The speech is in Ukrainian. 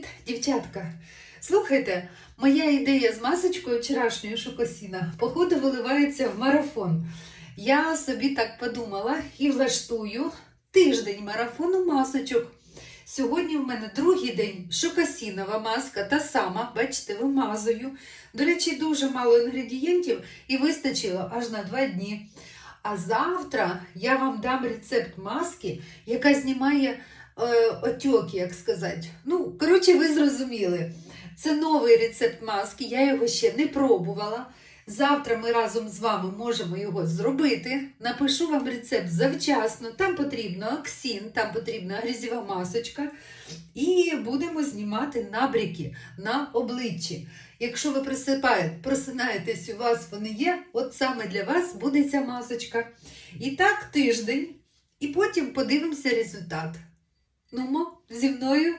Привіт, дівчатка! Слухайте, моя ідея з масочкою вчорашньої шокосіна, походу, виливається в марафон. Я собі так подумала і влаштую тиждень марафону масочок. Сьогодні в мене другий день шокосінова маска, та сама, бачите, вимазую. До речі, дуже мало інгредієнтів і вистачило аж на два дні. А завтра я вам дам рецепт маски, яка знімає отьоки, як сказати. Ну, коротше, ви зрозуміли. Це новий рецепт маски, я його ще не пробувала. Завтра ми разом з вами можемо його зробити. Напишу вам рецепт завчасно. Там потрібно оксін, там потрібна грязєва масочка. І будемо знімати набріки на обличчі. Якщо ви присипаєте, просинаєтесь, у вас вони є, от саме для вас буде ця масочка. І так тиждень, і потім подивимося результат. Нумо, зі мною.